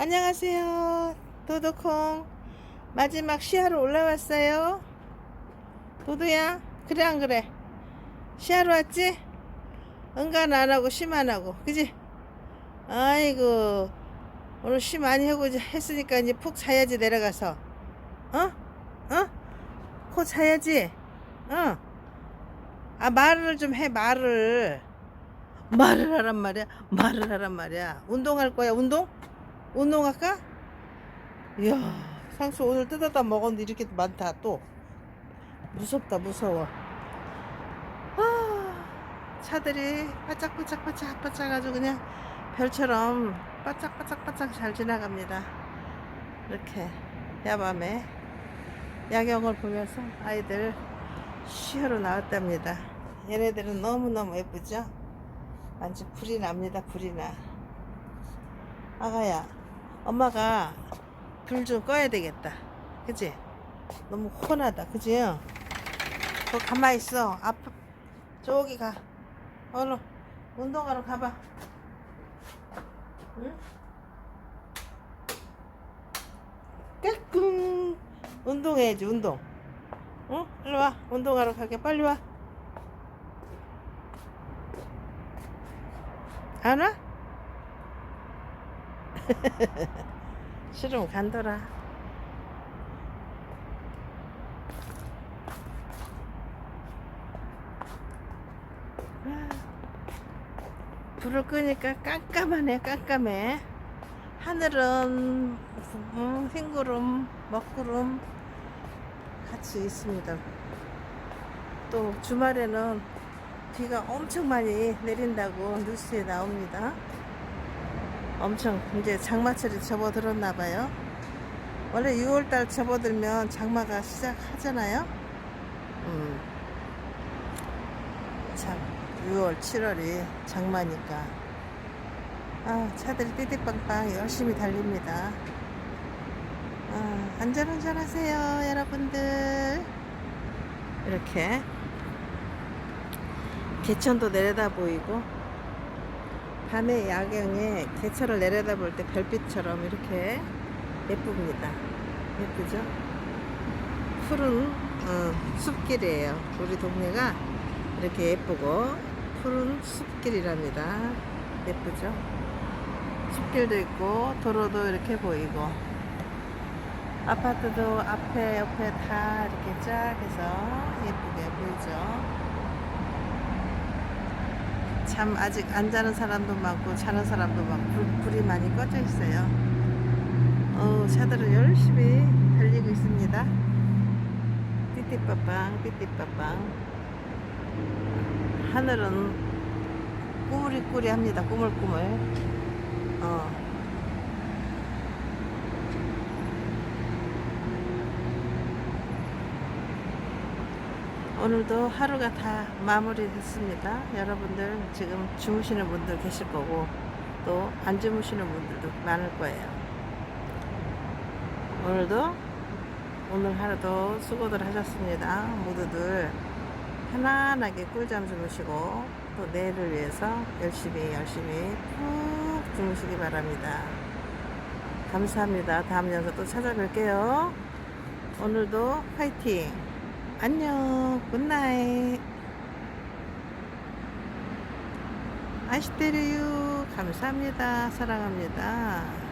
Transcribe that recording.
안녕하세요. 도도콩. 마지막 시야로 올라왔어요. 도도야, 그래, 안 그래? 시야로 왔지? 응가는 안 하고, 심 안 하고. 그지? 아이고. 오늘 시 많이 하고 했으니까 이제 푹 자야지, 내려가서. 어? 어? 코 자야지? 어? 아, 말을 좀 해, 말을. 말을 하란 말이야. 말을 하란 말이야. 운동할 거야, 운동? 운동할까? 이야, 상수 오늘 뜯었다 먹었는데 이렇게 많다, 또. 무섭다, 무서워. 아, 차들이 바짝바짝바짝바짝 아주 그냥 별처럼 바짝바짝바짝 잘 지나갑니다. 이렇게 야밤에 야경을 보면서 아이들 쉬하러 나왔답니다. 얘네들은 너무너무 예쁘죠? 완전 불이 납니다, 불이 나. 아가야, 엄마가 불 좀 꺼야 되겠다. 그지? 너무 혼하다. 그지? 거 가만히 있어. 앞, 저기 가. 얼른, 운동하러 가봐. 응? 까꿍. 운동해야지, 운동. 응? 일로 와. 운동하러 가게. 빨리 와. 안 와? 싫으면 간더라. 불을 끄니까 깜깜하네, 깜깜해. 하늘은 음, 흰구름, 먹구름 같이 있습니다. 또 주말에는 비가 엄청 많이 내린다고 뉴스에 나옵니다. 엄청 이제 장마철이 접어들었나 봐요. 원래 6월달 접어들면 장마가 시작하잖아요. 음. 참 6월, 7월이 장마니까. 아, 차들이 띠띠빵빵 열심히 달립니다. 아, 안전운전 하세요, 여러분들. 이렇게 개천도 내려다 보이고 밤의 야경에 개천을 내려다볼 때 별빛처럼 이렇게 예쁩니다. 예쁘죠? 푸른 어, 숲길이에요. 우리 동네가 이렇게 예쁘고 푸른 숲길이랍니다. 예쁘죠? 숲길도 있고 도로도 이렇게 보이고 아파트도 앞에 옆에 다 이렇게 쫙 해서 예쁘게 보이죠? 참 아직 안 자는 사람도 많고 자는 사람도 많고 불, 불이 많이 꺼져 있어요. 어, 차들은 열심히 달리고 있습니다. 띠띠빠빵 띠띠빠빵 하늘은 꾸물이꾸리합니다. 꾸물꾸물. 어. 오늘도 하루가 다 마무리됐습니다. 여러분들 지금 주무시는 분들 계실 거고 또 안 주무시는 분들도 많을 거예요. 오늘도 오늘 하루도 수고들 하셨습니다. 모두들 편안하게 꿀잠 주무시고 또 내일을 위해서 열심히 열심히 푹 주무시기 바랍니다. 감사합니다. 다음 영상 또 찾아뵐게요. 오늘도 화이팅! 안녕. 굿나잇. 아시테르유. 감사합니다. 사랑합니다.